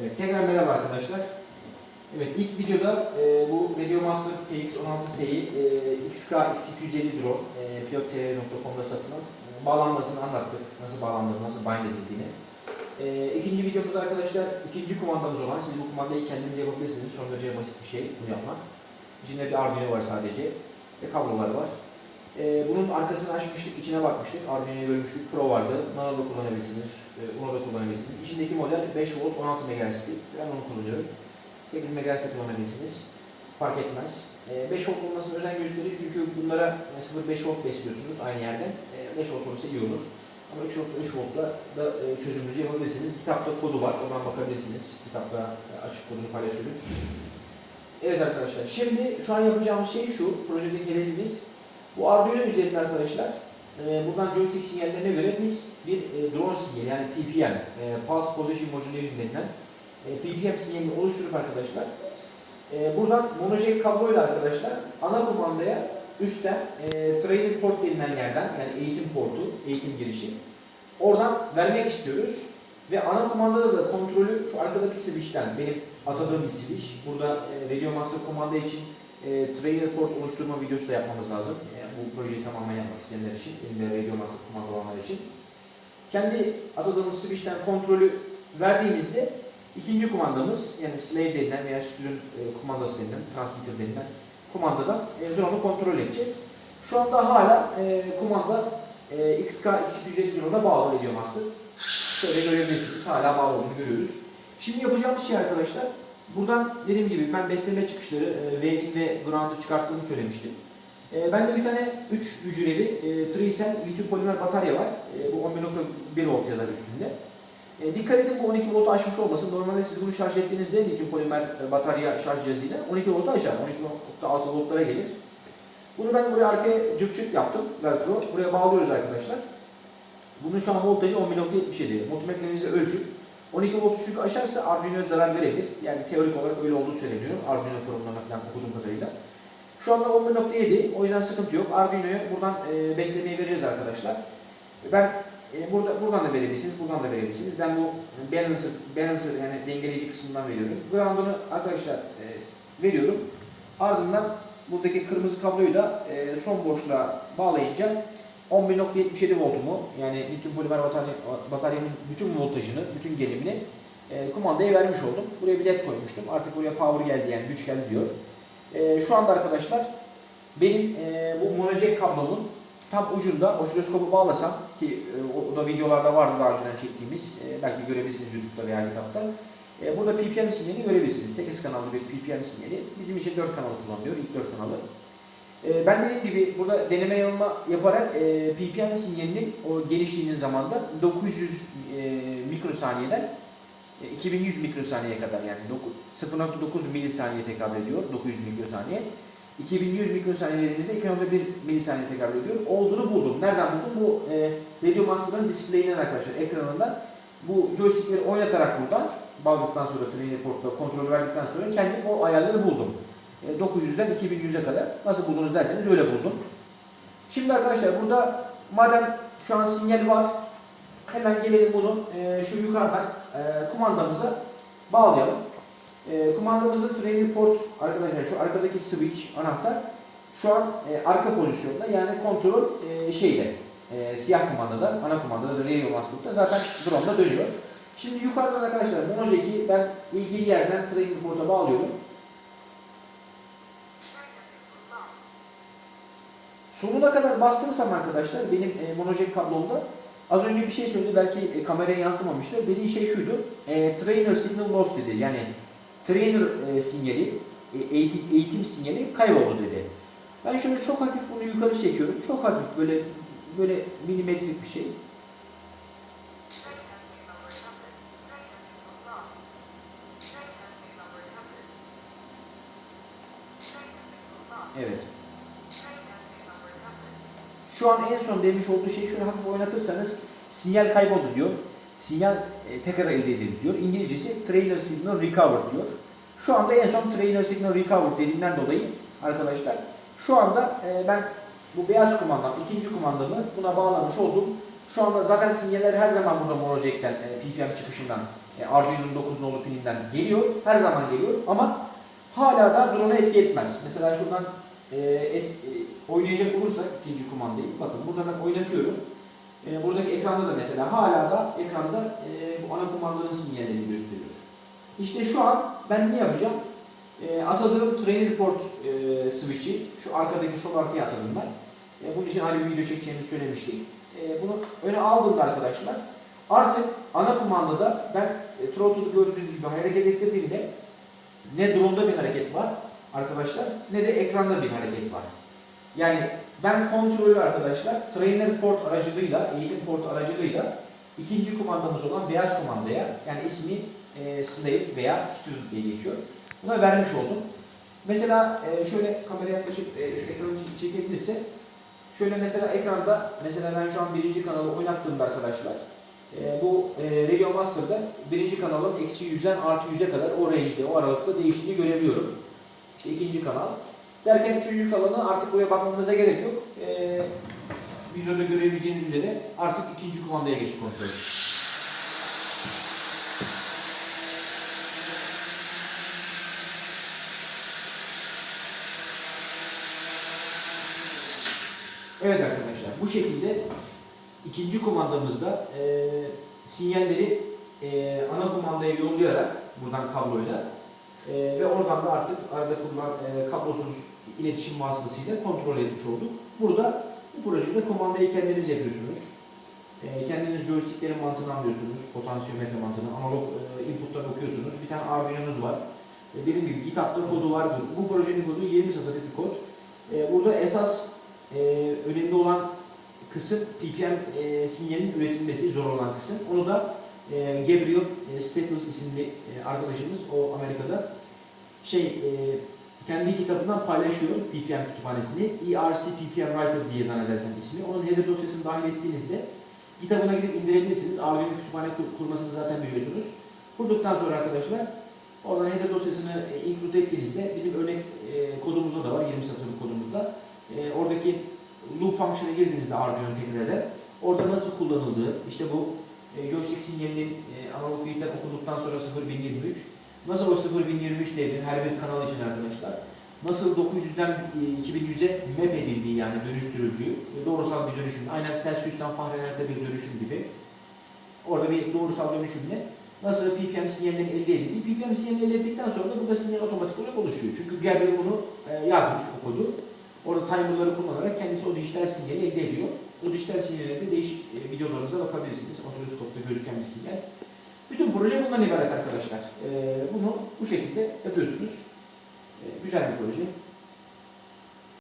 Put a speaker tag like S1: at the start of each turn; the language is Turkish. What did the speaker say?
S1: Evet, tekrar merhaba arkadaşlar. Evet, ilk videoda e, bu Radiomaster TX16S'yi e, XK X250 drone e, pilottr.com'da satılan e, bağlanmasını anlattık. Nasıl bağlandığını, nasıl bind edildiğini. E, ikinci videomuz arkadaşlar, ikinci kumandamız olan, siz bu kumandayı kendiniz yapabilirsiniz. Son derece basit bir şey bunu yapmak. İçinde bir Arduino var sadece ve kablolar var. E, bunun arkasını açmıştık, içine bakmıştık. Arduino'yu bölmüştük. Pro vardı. Nano da kullanabilirsiniz. E, Uno da kullanabilirsiniz. İçindeki model 5 volt 16 MHz'ti. Ben onu kullanıyorum. 8 MHz de kullanabilirsiniz. Fark etmez. E, 5 volt olmasına özen gösterin çünkü bunlara 0.5 volt besliyorsunuz aynı yerden. E, 5 volt olursa iyi olur. Ama 3 volt 3 voltla da e, çözümünüzü yapabilirsiniz. Kitapta kodu var. Oradan bakabilirsiniz. Kitapta e, açık kodunu paylaşıyoruz. Evet arkadaşlar. Şimdi şu an yapacağımız şey şu. Projedeki hedefimiz bu Arduino üzerinde arkadaşlar e, buradan joystick sinyallerine göre biz bir e, drone sinyali yani PPM, e, Pulse Position Modulation denilen e, PPM sinyalini oluşturup arkadaşlar e, buradan monojack kabloyla arkadaşlar ana kumandaya üstten e, trailer port denilen yerden yani eğitim portu, eğitim girişi oradan vermek istiyoruz. Ve ana kumandada da kontrolü şu arkadaki switch'ten benim atadığım bir switch. Burada e, Radio Master kumanda için e, trailer port oluşturma videosu da yapmamız lazım. E, bu projeyi tamamen yapmak isteyenler için, elinde Radio Master kumanda olanlar için. Kendi atadığımız switch'ten kontrolü verdiğimizde ikinci kumandamız yani slave denilen veya sütünün e, kumandası denilen, transmitter denilen kumandada e, drone'u kontrol edeceğiz. Şu anda hala e, kumanda e, XK X250 drone'a bağlı Radio Master. Şöyle görebilirsiniz. Hala bağlı olduğunu görüyoruz. Şimdi yapacağımız şey arkadaşlar, buradan dediğim gibi ben besleme çıkışları, e, Waving ve Ground'u çıkarttığımı söylemiştim. E, bende bir tane 3 hücreli e, Tricell lityum polimer batarya var. E, bu 11.1 volt yazar üstünde. E, dikkat edin bu 12 voltu aşmış olmasın. Normalde siz bunu şarj ettiğinizde lityum polimer e, batarya şarj cihazıyla 12 voltu aşar. 12.6 voltlara gelir. Bunu ben buraya arkaya cırt cırt yaptım. Velcro. Buraya bağlıyoruz arkadaşlar. Bunun şu an voltajı 11.77. Multimetremizi ölçüp 12 voltu çünkü aşarsa Arduino'ya zarar verebilir. Yani teorik olarak öyle olduğu söyleniyor. Arduino forumlarına falan okuduğum kadarıyla. Şu anda 11.7 o yüzden sıkıntı yok. Arduino'ya buradan e, beslemeyi vereceğiz arkadaşlar. Ben e, burada buradan da verebilirsiniz, buradan da verebilirsiniz. Ben bu balancer, balancer yani dengeleyici kısmından veriyorum. Ground'unu arkadaşlar e, veriyorum. Ardından buradaki kırmızı kabloyu da e, son boşluğa bağlayınca 11.77 voltumu yani lityum polimer batarya, bataryanın bütün voltajını, bütün gelimini e, kumandaya vermiş oldum. Buraya bir led koymuştum. Artık buraya power geldi yani güç geldi diyor. E, şu anda arkadaşlar benim e, bu monojack kablomun tam ucunda osiloskopu bağlasam ki e, o da videolarda vardı daha önceden çektiğimiz e, belki görebilirsiniz YouTube'da veya kitapta. E, burada PPM sinyali görebilirsiniz. 8 kanallı bir PPM sinyali. Bizim için 4 kanalı kullanılıyor. ilk 4 kanalı. E, ben dediğim gibi burada deneme yanılma yaparak e, PPM sinyalinin o genişliğinin zamanda 900 e, mikrosaniyeden e, 2100 mikrosaniyeye kadar yani doku- 0.9 milisaniye tekabül ediyor 900 mikrosaniye. 2100 mikrosaniyelerimizde 2.1 milisaniye tekabül ediyor. Olduğunu buldum. Nereden buldum? Bu e, Radio Master'ın displayinden arkadaşlar ekranından bu joystickleri oynatarak buradan bağladıktan sonra trainer portla kontrol verdikten sonra kendim o ayarları buldum. E, 900'den 2100'e kadar nasıl buldunuz derseniz öyle buldum. Şimdi arkadaşlar burada madem şu an sinyal var hemen gelelim bunu e, şu yukarıdan e, kumandamıza bağlayalım. E, kumandamızın trainer port arkadaşlar şu arkadaki switch anahtar şu an e, arka pozisyonda yani kontrol e, şeyde e, siyah kumandada ana kumandada da radio master'da zaten drone'da dönüyor. Şimdi yukarıdan arkadaşlar monojack'i ben ilgili yerden trainer port'a bağlıyorum. Sonuna kadar bastırırsam arkadaşlar benim e, monojack kablomda az önce bir şey söyledi belki e, kameraya yansımamıştır. Dediği şey şuydu. E, trainer signal lost dedi. Yani trainer e, sinyali, e, eğitim, eğitim sinyali kayboldu dedi. Ben şöyle çok hafif bunu yukarı çekiyorum. Çok hafif böyle böyle milimetrik bir şey. Evet. Şu an en son demiş olduğu şey şöyle hafif oynatırsanız sinyal kayboldu diyor. Sinyal e, tekrar elde edildi diyor. İngilizcesi trainer signal recovered diyor. Şu anda en son trainer signal recovered dediğinden dolayı arkadaşlar şu anda e, ben bu beyaz kumandam, ikinci kumandamı buna bağlamış oldum. Şu anda zaten sinyaller her zaman burada monojack'ten, e, PPM çıkışından e, Arduino'nun 9 nolu pininden geliyor. Her zaman geliyor ama hala da drone'a etki etmez. Mesela şuradan e, et, e, oynayacak olursak ikinci kumandayı bakın burada ben oynatıyorum. E, buradaki ekranda da mesela hala da ekranda e, bu ana kumandanın sinyallerini gösteriyor. İşte şu an ben ne yapacağım? E, atadığım trainer port e, switch'i şu arkadaki sol arkaya atadım ben. E, bunun için ayrı bir video çekeceğimizi söylemiştik. E, bunu öne aldığımda arkadaşlar artık ana kumandada ben e, throttle'u gördüğünüz gibi hareket ettirdiğimde ne drone'da bir hareket var arkadaşlar ne de ekranda bir hareket var. Yani ben kontrolü arkadaşlar trainer port aracılığıyla, eğitim port aracılığıyla ikinci kumandamız olan beyaz kumandaya yani ismi e, Slave veya Student diye geçiyor. Buna vermiş oldum. Mesela e, şöyle kamera yaklaşıp e, şu ekranı çekebilirse şöyle mesela ekranda mesela ben şu an birinci kanalı oynattığımda arkadaşlar e, bu e, Radio Master'da birinci kanalın eksi 100'den artı 100'e kadar o range'de, o aralıkta değiştiğini görebiliyorum. İşte ikinci kanal. Derken üçüncü kanalı artık buraya bakmamıza gerek yok. E, videoda görebileceğiniz üzere artık ikinci kumandaya geçti kontrol. Evet arkadaşlar bu şekilde ikinci kumandamızda e, sinyalleri e, ana kumandaya yollayarak buradan kabloyla e, ve oradan da artık arada kurulan e, kablosuz iletişim vasıtasıyla kontrol etmiş olduk. Burada bu projede kumandayı kendiniz yapıyorsunuz. E, kendiniz joysticklerin mantığını anlıyorsunuz. Potansiyometre mantığını, analog e, inputlar okuyorsunuz. Bir tane Arduino'nuz var. E, dediğim gibi GitHub'da kodu var. Bu projenin kodu 20 satırlık bir kod. E, burada esas e, önemli olan kısım PPM e, sinyalinin üretilmesi zor olan kısım. Onu da e, Gabriel e, Staples isimli e, arkadaşımız o Amerika'da şey e, kendi kitabından paylaşıyor PPM kütüphanesini. ERC PPM Writer diye zannedersem ismi. Onun header dosyasını dahil ettiğinizde kitabına gidip indirebilirsiniz. Arduino kütüphane kur- kurmasını zaten biliyorsunuz. Kurduktan sonra arkadaşlar oradan header dosyasını e, include ettiğinizde bizim örnek e, kodumuzda da var 20 satırlık kodumuzda. E, oradaki loop function'a girdiğinizde Arduino tekrar orada nasıl kullanıldığı, işte bu e, joystick sinyalinin e, analog feed'den okuduktan sonra 0123 nasıl o 0123 devrin her bir kanal için arkadaşlar nasıl 900'den e, 2100'e map edildiği yani dönüştürüldüğü doğrusal bir dönüşüm. Aynen Celsius'tan Fahrenheit'e bir dönüşüm gibi. Orada bir doğrusal dönüşümle nasıl PPM sinyalinin elde edildiği. PPM sinyalini elde ettikten sonra da burada sinyal otomatik olarak oluşuyor. Çünkü Gabriel bunu e, yazmış o kodu. Orada timerları kullanarak kendisi o dijital sinyali elde ediyor. O dijital sinyale de değişik e, videolarımıza bakabilirsiniz. Osiloskopta gözüken bir sinyal. Bütün proje bundan ibaret arkadaşlar. E, bunu bu şekilde yapıyorsunuz. E, güzel bir proje.